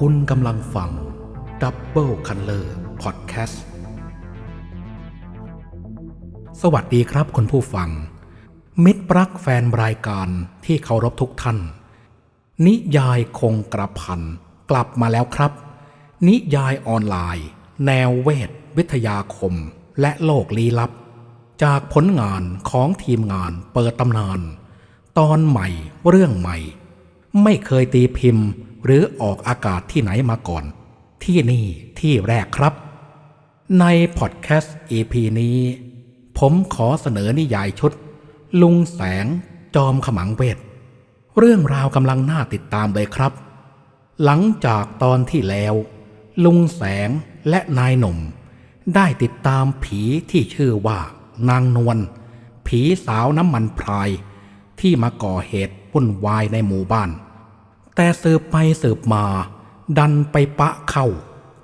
คุณกำลังฟังดับเบิลคันเลอร์พอดแคสต์ สวัสดีครับคุณผู้ฟัง มิตรรักแฟนรายการที่เคารพทุกท่าน นิยายคงกระพันกลับมาแล้วครับ นิยายออนไลน์ แนวเวท วิทยาคม และโลกลี้ลับ จากผลงานของทีมงานเปิดตำนาน ตอนใหม่เรื่องใหม่ ไม่เคยตีพิมพ์ หรือออกอากาศที่ไหนมาก่อน ที่นี่ที่แรกครับ ในพอดแคสต์ EP นี้ ผมขอเสนอนิยายชุด ลุงแสง จอมขมังเวท เรื่องราวกำลังน่าติดตามเลยครับ หลังจากตอนที่แล้ว ลุงแสงและนายหนุ่ม ได้ติดตามผีที่ชื่อว่า นางนวลผีสาวน้ำมันพราย ที่มาก่อเหตุวุ่นวายในหมู่บ้าน แต่สืบไปสืบมา ดันไปปะเข้า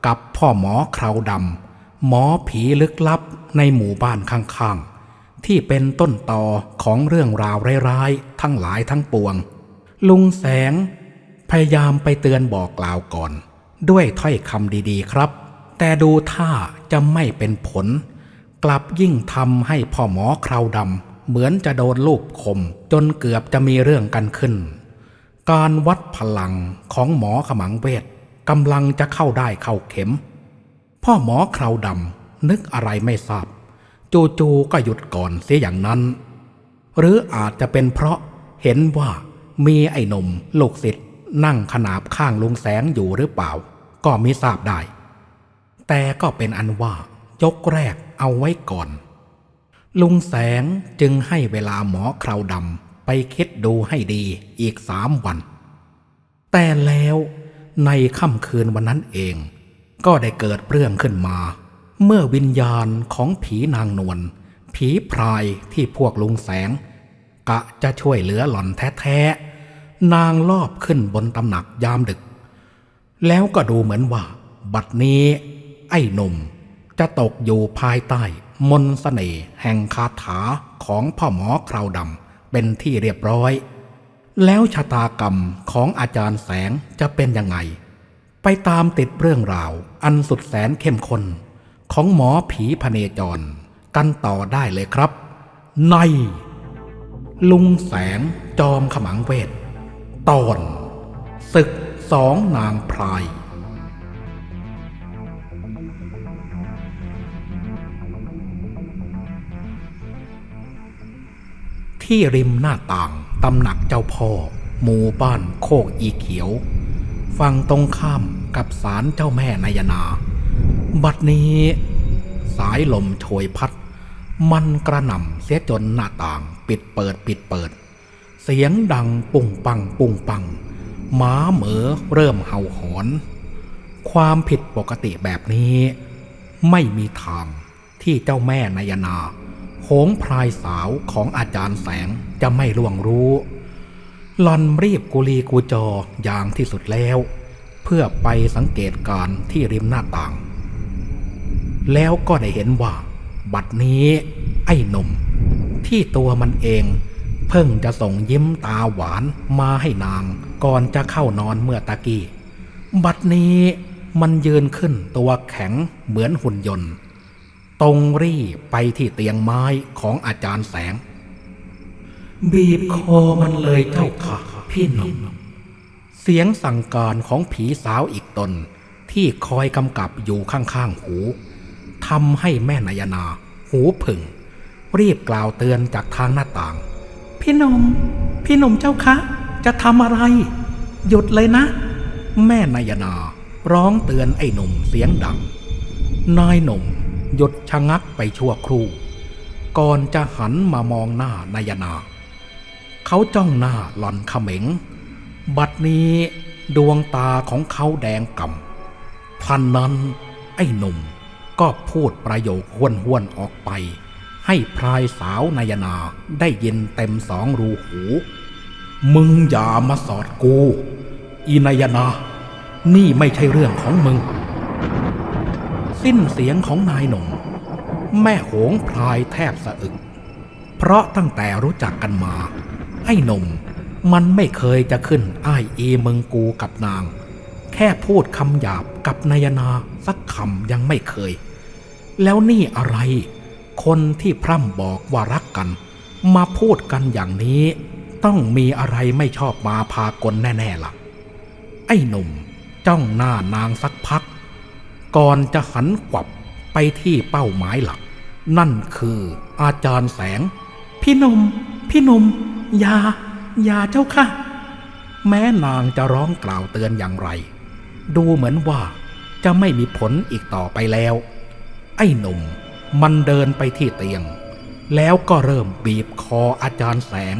กับพ่อหมอคราวดำหมอผีลึกลับในหมู่บ้านข้างๆ ที่เป็นต้นต่อของเรื่องราวร้ายๆ ทั้งหลายทั้งปวง ลุงแสง พยายามไปเตือนบอกกล่าวก่อน ด้วยถ้อยคำดีๆครับ แต่ดูท่าจะไม่เป็นผล กลับยิ่งทำให้พ่อหมอคราวดำเหมือนจะโดนลูกคมจนเกือบจะมีเรื่องกันขึ้น การวัดพลังของหมอขมังเวทกำลังจะเข้าได้เข้าเข็ม พ่อหมอคราวดำนึกอะไรไม่ทราบ จู่ๆก็หยุดก่อนเสียอย่างนั้น หรืออาจจะเป็นเพราะเห็นว่ามีไอ้นมลูกศิษย์นั่งขนาบข้างลุงแสงอยู่หรือเปล่า ก็มิทราบได้ แต่ก็เป็นอันว่ายกแรกเอาไว้ก่อน ลุงแสงจึงให้เวลาหมอคราวดำ ไปคิดดูให้ดีอีกสามวัน แต่แล้วในค่ำคืนวันนั้นเอง ก็ได้เกิดเรื่องขึ้นมา เมื่อวิญญาณของผีนางนวลผีพรายที่พวกลุงแสง กะจะช่วยเหลือหล่อนแท้ๆ นางลอบขึ้นบนตำหนักยามดึก แล้วก็ดูเหมือนว่า บัดนี้ ไอ้หนุ่มจะตกอยู่ภายใต้ มนสเสน่ห์แห่งคาถาของพ่อหมอคราวดำ เป็นที่เรียบร้อย แล้วชะตากรรมของอาจารย์แสงจะเป็นยังไง ไปตามติดเรื่องราวอันสุดแสนเข้มข้นของหมอผีพเนจร กันต่อได้เลยครับ ใน ลุงแสงจอมขมังเวท ตอนศึกสองนางพราย ที่ริมหน้าต่างตำหนักเจ้าพ่อหมู่บ้านโคกอีเขียว ฝั่งตรงข้ามกับศาลเจ้าแม่นายนา บัดนี้ สายลมโชยพัด มันกระหน่ำเสียจนหน้าต่างปิดเปิดปิดเปิด เสียงดังปุ้งปังปุ้งปังหมาเหมือเริ่มเห่าหอน ความผิดปกติแบบนี้ ไม่มีทางที่เจ้าแม่นายนา หงพรายสาวของอาจารย์แสงจะไม่ล่วงรู้หลอนรีบกุลีกูจออย่างที่สุดแล้ว เพื่อไปสังเกตการณ์ที่ริมหน้าต่าง แล้วก็ได้เห็นว่า บัดนี้ไอ้หนุ่ม ที่ตัวมันเอง เพิ่งจะส่งยิ้มตาหวานมาให้นางก่อนจะเข้านอนเมื่อตะกี้ บัดนี้มันยืนขึ้นตัวแข็งเหมือนหุ่นยนต์ ตรงรี่ไปที่เตียงไม้ของอาจารย์แสง บีบคอมันเลยเจ้าค่ะ พี่หนุ่มเสียงสั่งการของผีสาวอีกตน ที่คอยกำกับอยู่ข้างๆหูทำให้แม่นายนา หูผึ่ง รีบกล่าวเตือนจากทางหน้าต่าง พี่หนุ่มพี่หนุ่มเจ้าคะ จะทำอะไร หยุดเลยนะ แม่นายนา ร้องเตือนไอ้หนุ่มเสียงดัง นายหนุ่ม หยุดชะงักไปชั่วครู่ ก่อนจะหันมามองหน้านายนา เขาจ้องหน้าหล่อนเขม็ง บัดนี้ดวงตาของเขาแดงกำพันนั้นไอ้หนุ่มก็พูดประโยคห้วนห้วนๆออกไป ให้พรายสาวนายนาได้ยินเต็มสองรูหู มึงอย่ามาสอดกู อีนายนา นี่ไม่ใช่เรื่องของมึง สิ้นเสียงของนายหนุ่มแม่โหงพรายแทบสะอึก เพราะตั้งแต่รู้จักกันมา ไอ้หนุ่มมันไม่เคยจะขึ้นอ้ายอีมึงกูกับนาง แค่พูดคำหยาบกับนายนาสักคำยังไม่เคย แล้วนี่อะไร คนที่พร่ำบอกว่ารักกัน มาพูดกันอย่างนี้ ต้องมีอะไรไม่ชอบมาพากลแน่ ๆล่ะ ไอ้หนุ่มจ้องหน้านางสักพัก ก่อนจะหันกวับไปที่เป้าหมายหลัก นั่นคืออาจารย์แสง พี่นม พี่นมอย่าอย่าเจ้าค่ะ แม้นางจะร้องกล่าวเตือนอย่างไร ดูเหมือนว่าจะไม่มีผลอีกต่อไปแล้ว ไอ้หนุ่มมันเดินไปที่เตียง แล้วก็เริ่มบีบคออาจารย์แสง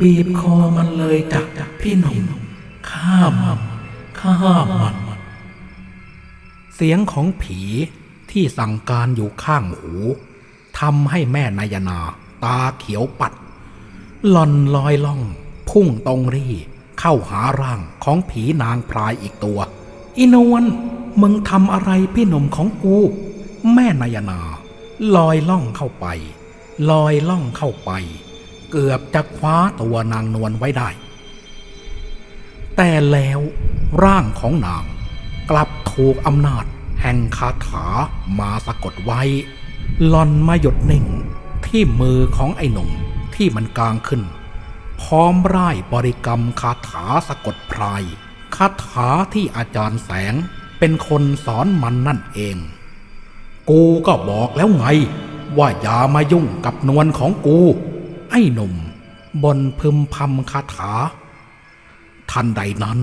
บีบคอมันเลยจักพี่หนุ่มข้ามันข้ามมัน เสียงของผีที่สั่งการอยู่ข้างหูทำให้แม่นายนาตาเขียวปัดหล่อนลอยล่อง พุ่งตรงรี เข้าหาร่างของผีนางพรายอีกตัว อินวนมึงทำอะไรพี่หนุ่มของกู แม่นายนาลอยล่องเข้าไป ลอยล่องเข้าไป เกือบจะคว้าตัวนางนวลไว้ได้ แต่แล้วร่างของนางกลับ ถูกอำนาจแห่งคาถามาสะกดไว้ หลอนมาหยดนิ่งที่มือของไอ้หนุ่มที่มันกลางขึ้น พร้อมร่ายบริกรรมคาถาสะกดพรายคาถาที่อาจารย์แสงเป็นคนสอนมันนั่นเอง กูก็บอกแล้วไง ว่าอย่ามายุ่งกับนวลของกู ไอ้หนุ่มบนพึมพำคาถา ทันใดนั้น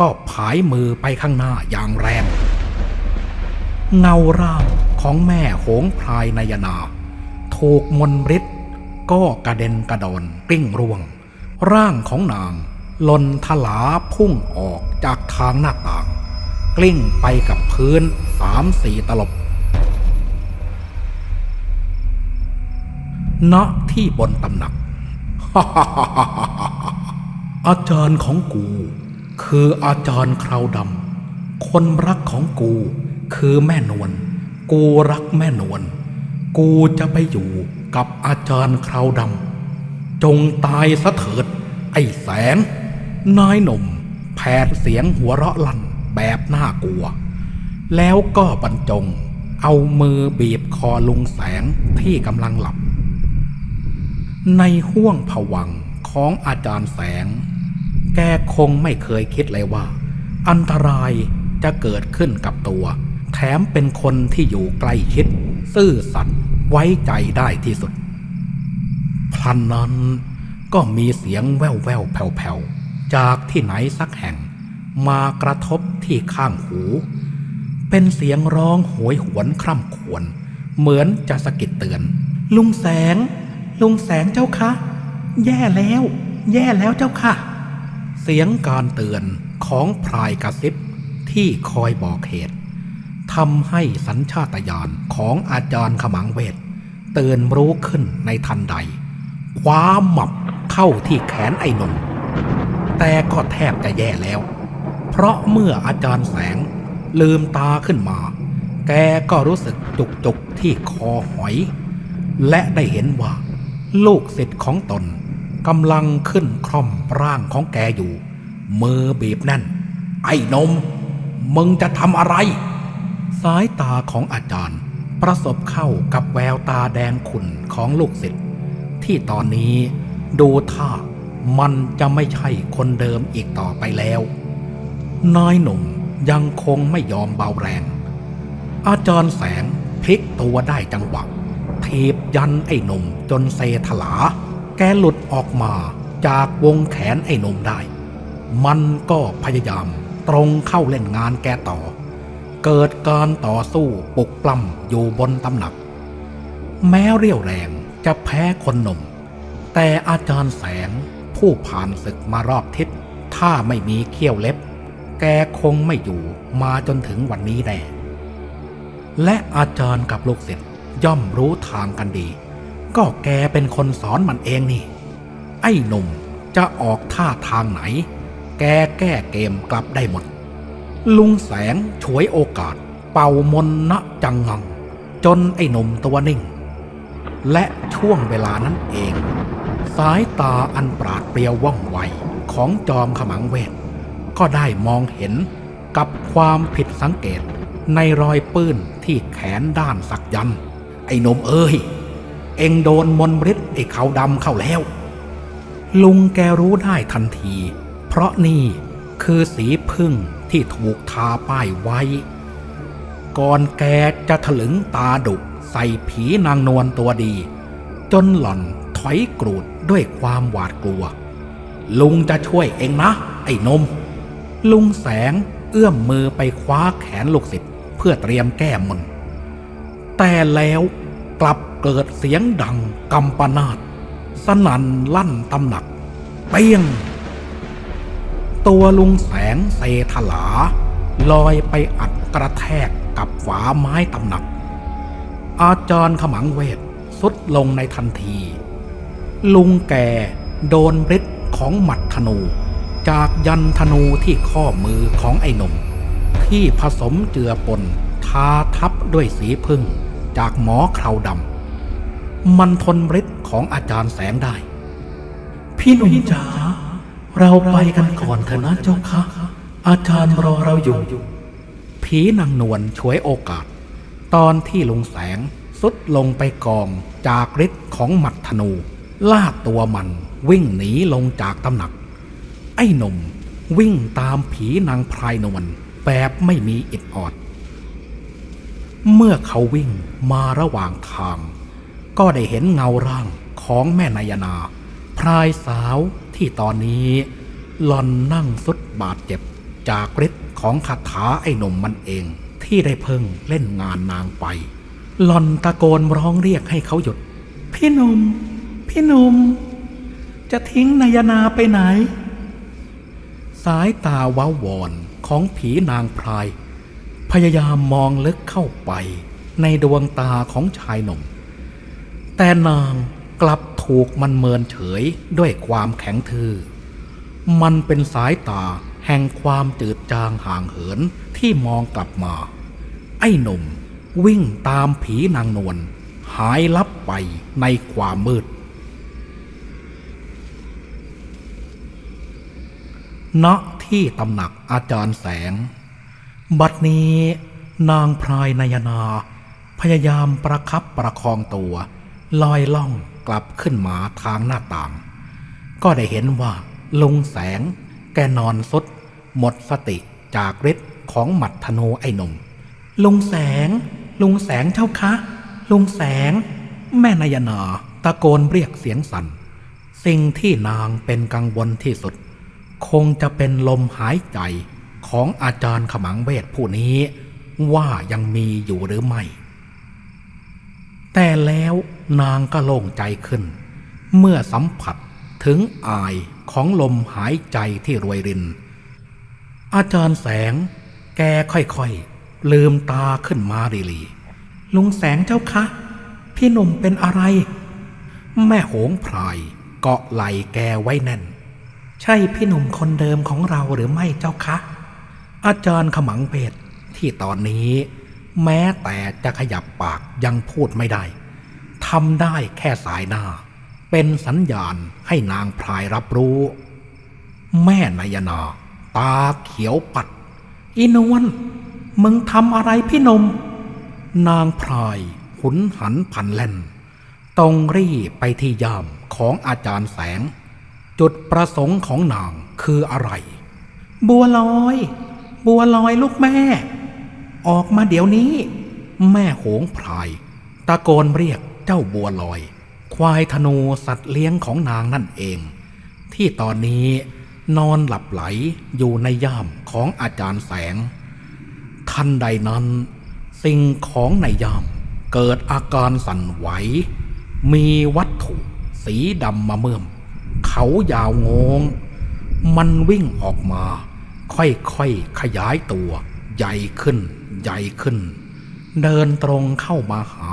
ก็ผายมือไปข้างหน้าอย่างแรง เงาร่างของแม่โหงพรายนายนา ถูกมนต์ฤทธิ์ก็กระเด็นกระดอนกลิ้งร่วง ร่างของนางหล่นทลาพุ่งออกจากทางหน้าต่าง กลิ้งไปกับพื้นสามสี่ตลบณที่บนตำหนัก อาจารย์ของกู คืออาจารย์คราวดำคนรักของกู คือแม่นวลกูรักแม่นวลกูจะไปอยู่กับอาจารย์คราวดำจงตายซะเถิด ไอ้แสงนายหนุ่มแผดเสียงหัวเราะลั่นแบบน่ากลัว แล้วก็บรรจง เอามือบีบคอลุงแสงที่กำลังหลับ ในห้วงผวังของอาจารย์แสง แกคงไม่เคยคิดเลยว่า อันตรายจะเกิดขึ้นกับตัว แถมเป็นคนที่อยู่ใกล้ชิด ซื่อสัตย์ไว้ใจได้ที่สุด พลันนั้นก็มีเสียงแว่วแววแผ่วๆ จากที่ไหนสักแห่ง มากระทบที่ข้างหู เป็นเสียงร้องโหยหวนคร่ำครวญเหมือนจะสะกิดเตือน ลุงแสง ลุงแสงเจ้าคะ แย่แล้ว แย่แล้วเจ้าค่ะ เสียงการเตือนของพรายกระซิบที่คอยบอกเหตุทำให้สัญชาตญาณของอาจารย์ขมังเวทเตือนรู้ขึ้นในทันใด คว้าหมับเข้าที่แขนไอ้นมแต่ก็แทบจะแย่แล้ว เพราะเมื่ออาจารย์แสงลืมตาขึ้นมา แกก็รู้สึกจุกจุกที่คอหอย และได้เห็นว่า ลูกศิษย์ของตน กำลังขึ้นคร่อมร่างของแกอยู่ มือบีบแน่น ไอ้นม มึงจะทำอะไร สายตาของอาจารย์ ประสบเข้ากับแววตาแดงขุ่นของลูกศิษย์ที่ตอนนี้ดูท่ามันจะไม่ใช่คนเดิมอีกต่อไปแล้ว นายหนุ่มยังคงไม่ยอมเบาแรง อาจารย์แสงพลิกตัวได้จังหวะทีบยันไอ้หนุ่มจนเซถลา แกหลุดออกมาจากวงแขนไอ้นมได้ มันก็พยายามตรงเข้าเล่นงานแกต่อ เกิดการต่อสู้ปลุกปล้ำอยู่บนตำหนัก แม้เรี่ยวแรงจะแพ้คนหนุ่ม แต่อาจารย์แสงผู้ผ่านศึกมารอบทิศ ถ้าไม่มีเขี้ยวเล็บ แกคงไม่อยู่มาจนถึงวันนี้แน่และอาจารย์กับลูกศิษย์ย่อมรู้ทางกันดี ก็แกเป็นคนสอนมันเองนี่ ไอ้หนุ่มจะออกท่าทางไหน แกแก้เกมกลับได้หมด ลุงแสงฉวยโอกาส เป่ามนณจังงัง จนไอ้หนุ่มตัวนิ่ง และช่วงเวลานั้นเอง สายตาอันปราดเปรียวว่องไวของจอมขมังเวท ก็ได้มองเห็นกับความผิดสังเกตในรอยปื้นที่แขนด้านสักยัน ไอ้นมเอ้ย เอ็งโดนมนต์ฤทธิ์ไอ้ขาวดำเข้าแล้ว ลุงแกรู้ได้ทันที เพราะนี่คือสีพึ่งที่ถูกทาป้ายไว้ ก่อนแกจะถลึงตาดุใส่ผีนางนวลตัวดี จนหล่อนถอยกรูดด้วยความหวาดกลัว ลุงจะช่วยเองนะ ไอ้นม ลุงแสงเอื้อมมือไปคว้าแขนลูกศิษย์เพื่อเตรียมแก้มนต์แต่แล้วกลับ เกิดเสียงดังกำปนาตสนั่นลั่นตำหนัก เปี้ยง ตัวลุงแสงเซถลา ลอยไปอัดกระแทกกับฝาไม้ตำหนัก อาจารย์ขมังเวทสุดลงในทันที ลุงแกโดนฤทธิ์ของหมัดธนู จากยันธนูที่ข้อมือของไอ้หนุ่ม ที่ผสมเจือปนทาทับด้วยสีพึ่งจากหมอคราวดำ มันทนฤทธิ์ของอาจารย์แสงได้ พี่หนุ่มจ๋าเราไปกันก่อนเถอะนะเจ้าค่ะ อาจารย์รอเราอยู่ ผีนางนวลช่วยโอกาส ตอนที่ลุงแสงสุดลงไปกองจากฤทธิ์ของหมัดธนู ลากตัวมันวิ่งหนีลงจากตำหนัก ไอ้หนุ่มวิ่งตามผีนางพรายนวลแบบไม่มีอิดออด เมื่อเขาวิ่งมาระหว่างทาง ก็ได้เห็นเงาร่างของแม่นายนา พรายสาวที่ตอนนี้หลอนนั่งสุดบาดเจ็บจากฤทธิ์ของคาถาไอ้หนุ่มมันเอง ที่ได้เพิ่งเล่นงานนางไป หลอนตะโกนร้องเรียกให้เขาหยุด พี่หนุ่ม พี่หนุ่ม จะทิ้งนายนาไปไหน สายตาว้าวอนของผีนางพราย พยายามมองลึกเข้าไปในดวงตาของชายหนุ่ม แต่นางกลับถูกมันเมินเฉยด้วยความแข็งทื่อ มันเป็นสายตาแห่งความจืดจางห่างเหินที่มองกลับมา ไอ้หนุ่มวิ่งตามผีนางนวลหายลับไปในความมืด ณ ที่ตำหนักอาจารย์แสง บัดนี้นางพรายนายนา พยายามประคับประคองตัว ลอยล่องกลับขึ้นมาทางหน้าต่าง ก็ได้เห็นว่าลุงแสงแกนอนสุด หมดสติจากฤทธิ์ของหมัดธนูไอ้หนุ่มลุงแสง ลุงแสงเจ้าคะ ลุงแสง แม่นายนาตะโกนเรียกเสียงสัน่นสิ่งที่นางเป็นกังวลที่สุด คงจะเป็นลมหายใจของอาจารย์ขมังเวทผู้นี้ ว่ายังมีอยู่หรือไม่ แต่แล้ว นางก็โล่งใจขึ้น เมื่อสัมผัสถึงอายของลมหายใจที่รวยริน อาจารย์แสงแกค่อยๆ ลืมตาขึ้นมาดีลีลุงแสงเจ้าคะ พี่หนุ่มเป็นอะไร แม่โหงพรายเกาะไหลแกไว้แน่น ใช่พี่หนุ่มคนเดิมของเราหรือไม่เจ้าคะ อาจารย์ขมังเบศที่ตอนนี้ แม้แต่จะขยับปากยังพูดไม่ได้ ทำได้แค่สายหน้า เป็นสัญญาณให้นางพรายรับรู้ แม่นายนา ตาเขียวปัดอีนวลมึงทำอะไรพี่นม นางพรายหุนหันพันแล่นตรงรีไปที่ยามของอาจารย์แสง จุดประสงค์ของนางคืออะไร บัวลอย บัวลอยลูกแม่ ออกมาเดี๋ยวนี้ แม่โหงพราย ตะโกนเรียก เจ้าบัวลอย ควายธนูสัตว์เลี้ยงของนางนั่นเอง ที่ตอนนี้นอนหลับไหลอยู่ในย่ามของอาจารย์แสง ทันใดนั้น สิ่งของในย่ามเกิดอาการสั่นไหว มีวัตถุสีดำมาเมื่อม เขายาวงง มันวิ่งออกมา ค่อยๆขยายตัว ใหญ่ขึ้น ใหญ่ขึ้น เดินตรงเข้ามาหา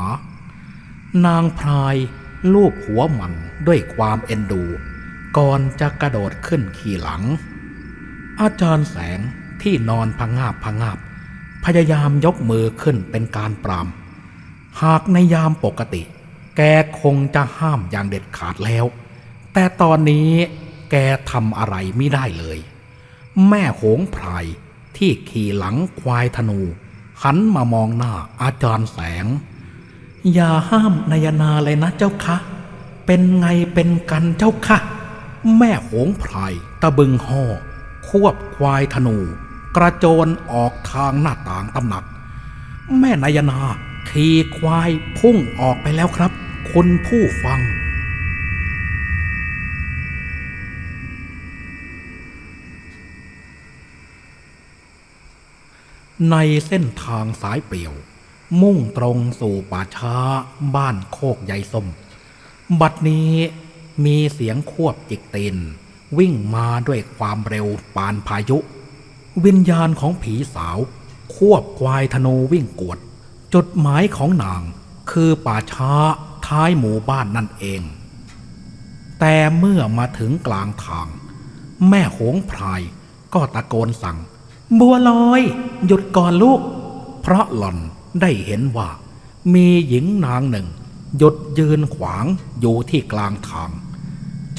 นางพรายลูบหัวมันด้วยความเอ็นดู ก่อนจะกระโดดขึ้นขี่หลัง อาจารย์แสงที่นอนพงงาบพงงาบ พยายามยกมือขึ้นเป็นการปราม หากในยามปกติ แกคงจะห้ามอย่างเด็ดขาดแล้ว แต่ตอนนี้แกทำอะไรไม่ได้เลย แม่โหงพรายที่ขี่หลังควายธนู หันมามองหน้าอาจารย์แสง อย่าห้ามนายนาเลยนะเจ้าคะ เป็นไงเป็นกันเจ้าค่ะแม่โหงพรายตะบึงห่อควบควายธนู กระโจนออกทางหน้าต่างตำหนัก แม่นายนาขี่ควายพุ่งออกไปแล้วครับคุณผู้ฟังในเส้นทางสายเปี่ยว มุ่งตรงสู่ป่าช้าบ้านโคกใยส้ม บัดนี้มีเสียงควบจิกเตนวิ่งมาด้วยความเร็วปานพายุ วิญญาณของผีสาว ควบควายธนูวิ่งกวด จดหมายของนางคือป่าช้าท้ายหมู่บ้านนั่นเอง แต่เมื่อมาถึงกลางทาง แม่โหงพรายก็ตะโกนสั่ง บัวลอย หยุดก่อนลูก เพราะหล่อน ได้เห็นว่า มีหญิงนางหนึ่งหยุดยืนขวางอยู่ที่กลางทาง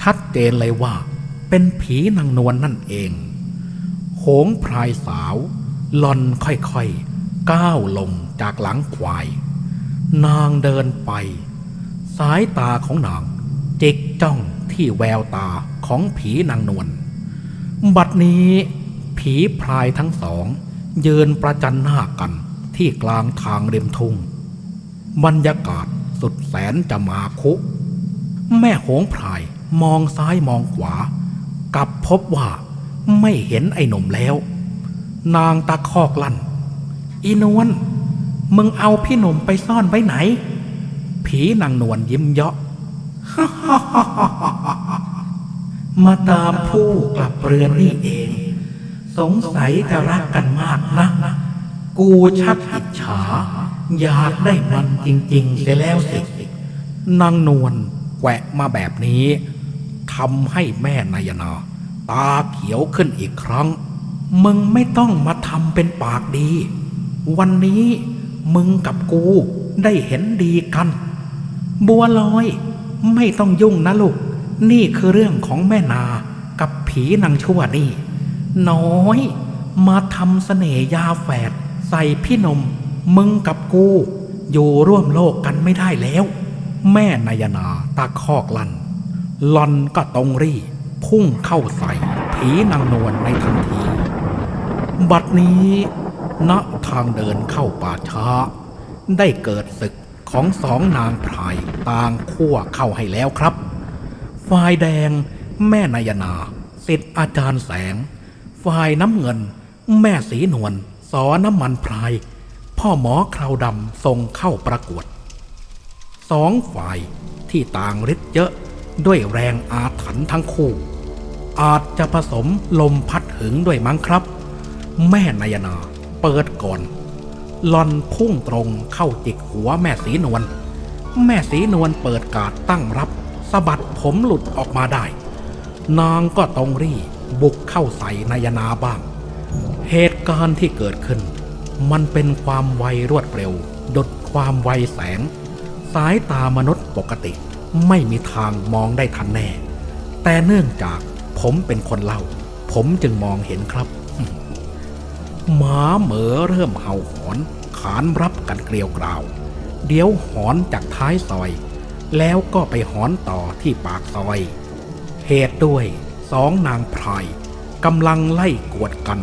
ชัดเจนเลยว่า เป็นผีนางนวลนนั่นเองโหงพรายสาวหล่อนค่อยๆ ก้าวลงจากหลังควาย นางเดินไป สายตาของนางจิกจ้องที่แววตาของผีนางนวลบัดนี้ ผีพรายทั้งสองยืนประจันหน้ากัน ที่กลางทางริมทุ่ง บรรยากาศสุดแสนจะมาคุแม่โหงพรายมองซ้ายมองขวา กลับพบว่าไม่เห็นไอ้หนุ่มแล้ว นางตะคอกลั่น อีนวลมึงเอาพี่หนุ่มไปซ่อนไว้ไหน ผีนางนวลยิ้มเยาะมาตามผู้กลับเรือนนี่เอง สงสัยจะรักกันมากนะ กูชักอิจฉา อยากได้มันจริง ๆ เสียแล้วสินางนวลแกวะมาแบบนี้ทำให้แม่นายนา ตาเขียวขึ้นอีกครั้ง มึงไม่ต้องมาทำเป็นปากดี วันนี้มึงกับกูได้เห็นดีกัน บัวลอย ไม่ต้องยุ่งนะลูก นี่คือเรื่องของแม่นากับผีนางชั่วนี่ น้อย มาทำเสน่ห์ยาแฝด ใส่พี่นมมึงกับกู อยู่ร่วมโลกกันไม่ได้แล้ว แม่นายนาตาคอกลันลอนก็ตรงรี่ พุ่งเข้าใส่ ผีนางนวลในทันที บัดนี้ณทางเดินเข้าป่าช้า ได้เกิดศึกของสองนางพรายต่างขั้วเข้าให้แล้วครับฝ่ายแดงแม่นายนาสิทธิ์อาจารย์แสงฝ่ายน้ำเงิน แม่สีนวล สอน้ำมันพราย พ่อหมอคราวดำส่งเข้าประกวด สองฝ่ายที่ต่างฤทธิ์เยอะด้วยแรงอาถรรพ์ทั้งคู่ อาจจะผสมลมพัดหึงด้วยมั้งครับ แม่นายนาเปิดก่อนหลอนพุ่งตรงเข้าจิกหัวแม่สีนวลแม่สีนวลเปิดกาดตั้งรับสะบัดผมหลุดออกมาได้ นางก็ตรงรี่บุกเข้าใส่นายนาบ้าง การณ์ที่เกิดขึ้น มันเป็นความไวรวดเร็ว ดดความไวแสง สายตามนุษย์ปกติไม่มีทางมองได้ทันแน่ แต่เนื่องจากผมเป็นคนเล่า ผมจึงมองเห็นครับ หมาเหมอเริ่มเห่าหอน ขานรับกันเกลียวกราว เดี๋ยวหอนจากท้ายซอย แล้วก็ไปหอนต่อที่ปากซอย เหตุด้วยสองนางพรายกำลังไล่กวดกัน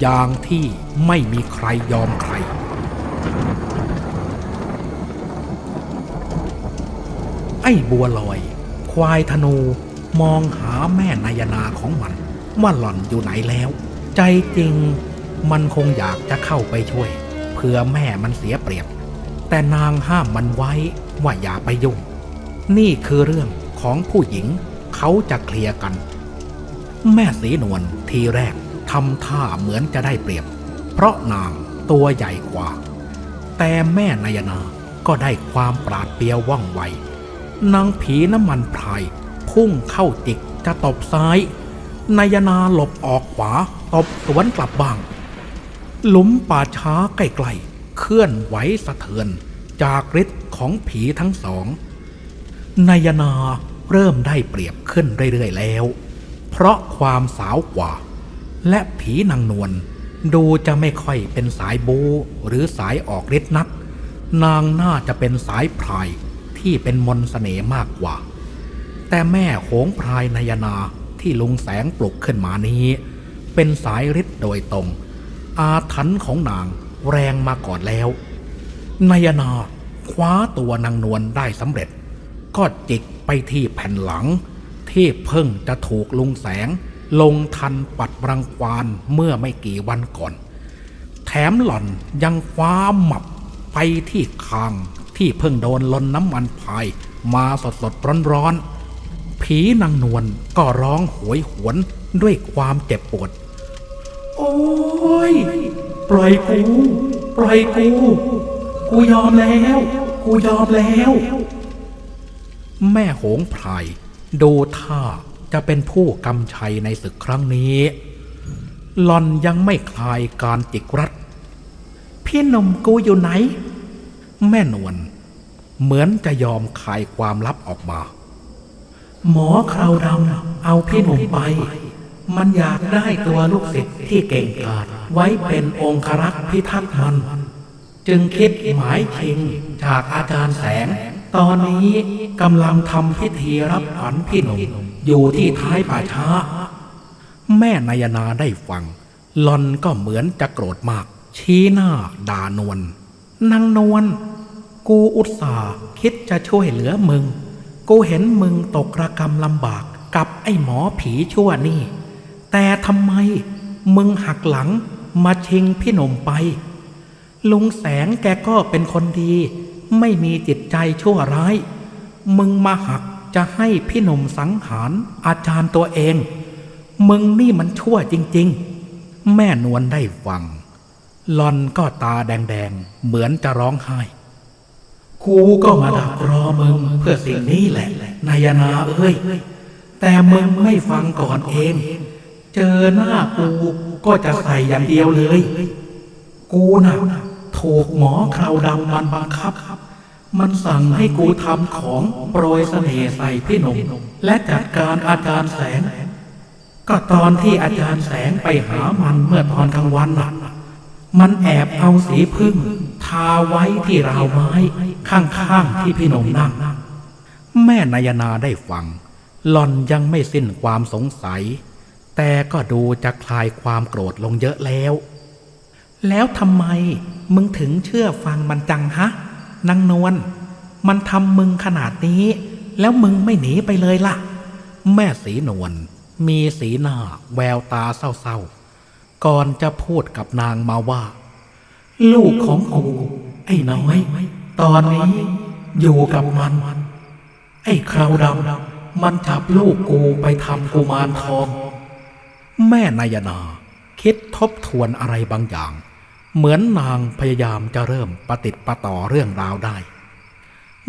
อย่างที่ไม่มีใครยอมใคร ไอ้บัวลอย ควายธนูมองหาแม่นายนาของมันว่าหล่อนอยู่ไหนแล้ว ใจจริงมันคงอยากจะเข้าไปช่วยเพื่อแม่มันเสียเปรียบ แต่นางห้ามมันไว้ว่าอย่าไปยุ่ง นี่คือเรื่องของผู้หญิงเขาจะเคลียร์กัน แม่สีนวลทีแรก ทำท่าเหมือนจะได้เปรียบ เพราะนางตัวใหญ่กว่า แต่แม่นายนาก็ได้ความปราดเปรียวว่องไวนางผีน้ำมันพรายพุ่งเข้าจิกจะตบซ้ายนายนาหลบออกขวาตบสวนกลับบ้าง หลุมป่าช้าใกล้ๆเคลื่อนไหวสะเทือนจากฤทธิ์ของผีทั้งสองนายนาเริ่มได้เปรียบขึ้นเรื่อยๆแล้ว เพราะความสาวกว่า และผีนางนวลดูจะไม่ค่อยเป็นสายบูหรือสายออกฤทธิ์นัก นางน่าจะเป็นสายพรายที่เป็นมนต์เสน่ห์มากกว่า แต่แม่โหงพรายนายนาที่ลุงแสงปลุกขึ้นมานี้ เป็นสายฤทธิ์โดยตรง อาถรรพ์ของนางแรงมาก่อนแล้วนายนาคว้าตัวนางนวลได้สำเร็จ ก็จิกไปที่แผ่นหลัง ที่เพิ่งจะถูกลุงแสง ลงทันปัดรังควานเมื่อไม่กี่วันก่อน แถมหล่อนยังคว้าหมับไปที่คางที่เพิ่งโดนลนน้ำมันพายมาสดสดร้อนร้อนๆผีนางนวลก็ร้องหวยหวนด้วยความเจ็บปวด โอ้ย ปล่อยกู ปล่อยกู กูยอมแล้ว กูยอมแล้ว แม่โหงพรายดูท่า จะเป็นผู้กำชัยในศึกครั้งนี้หลอนยังไม่คลายการจิกรัดพี่หนุ่มกูอยู่ไหน แม่นวลเหมือนจะยอมคายความลับออกมา หมอคราวดำเอาพี่หนุ่มไป มันอยากได้ตัวลูกศิษย์ที่เก่งกาจไว้เป็นองครักษ์พิทักษ์มัน จึงคิดหมายชิงจากอาจารย์แสง ตอนนี้กำลังทำพิธีรับขวัญพี่หนุ่ม อยู่ที่ท้ายป่าช้า แม่นายนาได้ฟังหลอนก็เหมือนจะโกรธมาก ชี้หน้าด่านวลนางนวลกูอุตส่าห์คิดจะช่วยเหลือมึง กูเห็นมึงตกระกรรมลำบากกับไอ้หมอผีชั่วนี่ แต่ทำไมมึงหักหลังมาชิงพี่หนุ่มไป ลุงแสงแกก็เป็นคนดี ไม่มีจิตใจชั่วร้าย มึงมาหัก จะให้พี่หนุ่มสังหารอาจารย์ตัวเอง มึงนี่มันชั่วจริง ๆ แม่นวลได้ฟังลอนก็ตาแดงๆ เหมือนจะร้องไห้กูก็มาดักรอมึงเพื่อสิ่งนี้แหละนายนาเอ้ยแต่มึงไม่ฟังก่อนเอง เจอหน้ากูก็จะใส่อย่างเดียวเลย กูน่ะถูกหมอคราวดำมันบังคับ มันสั่งให้กูทำของโปรยเสน่ห์ใส่พี่หนุ่มและจัดการอาจารย์แสง ก็ตอนที่อาจารย์แสงไปหามันเมื่อตอนกลางวันน่ะมันแอบเอาสีพึ่ง ทาไว้ที่ราวไม้ข้างๆที่พี่หนุ่มนั่งแม่นายนาได้ฟัง หล่อนยังไม่สิ้นความสงสัย แต่ก็ดูจะคลายความโกรธลงเยอะแล้ว แล้วทำไมมึงถึงเชื่อฟังมันจังฮะ นางนวลมันทำมึงขนาดนี้ แล้วมึงไม่หนีไปเลยล่ะ แม่สีนวลมีสีหน้าแววตาเศร้าๆ ก่อนจะพูดกับนางมาว่า ลูกของกูไอ้น้อย ตอนนี้อยู่กับมัน ไอ้คราวดำมันจับลูกกูไปทำกุมารทอง แม่นายนา คิดทบทวนอะไรบางอย่าง เหมือนนางพยายามจะเริ่มปฏิติดประต่อเรื่องราวได้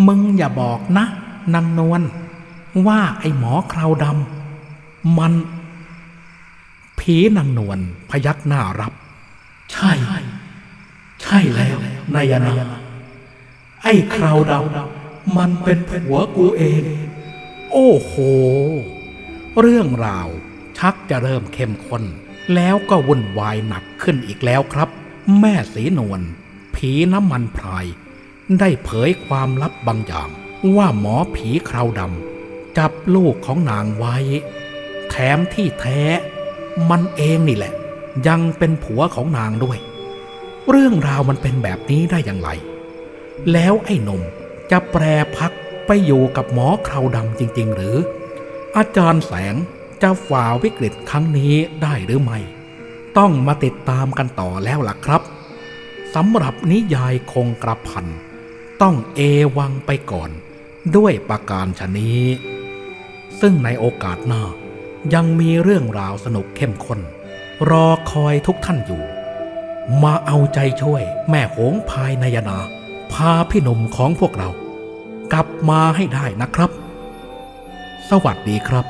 มึงอย่าบอกนะนางนวลว่าไอ้หมอคราวดำมัน ผีนางนวลพยักหน้ารับ ใช่ ใช่แล้วนายนาไอ้คราวดำมันเป็นผัวกูเอง โอ้โห เรื่องราวชักจะเริ่มเข้มข้นแล้วก็วุ่นวายหนักขึ้นอีกแล้วครับ แม่สีนวลผีน้ำมันพราย ได้เผยความลับบางอย่าง ว่าหมอผีคราวดำจับลูกของนางไว้ แถมที่แท้ มันเองนี่แหละ ยังเป็นผัวของนางด้วย เรื่องราวมันเป็นแบบนี้ได้อย่างไร แล้วไอ้นมจะแปรพักไปอยู่กับหมอคราวดำจริง ๆ หรือ อาจารย์แสงจะฝ่าวิกฤตครั้งนี้ได้หรือไม่ ต้องมาติดตามกันต่อแล้วล่ะครับสำหรับนิยายคงกระพัน ต้องเอวังไปก่อน ด้วยประการชนี้ ซึ่งในโอกาสหน้า ยังมีเรื่องราวสนุกเข้มข้น รอคอยทุกท่านอยู่ มาเอาใจช่วยแม่โหงพายนายนา พาพี่หนุ่มของพวกเรา กลับมาให้ได้นะครับ สวัสดีครับ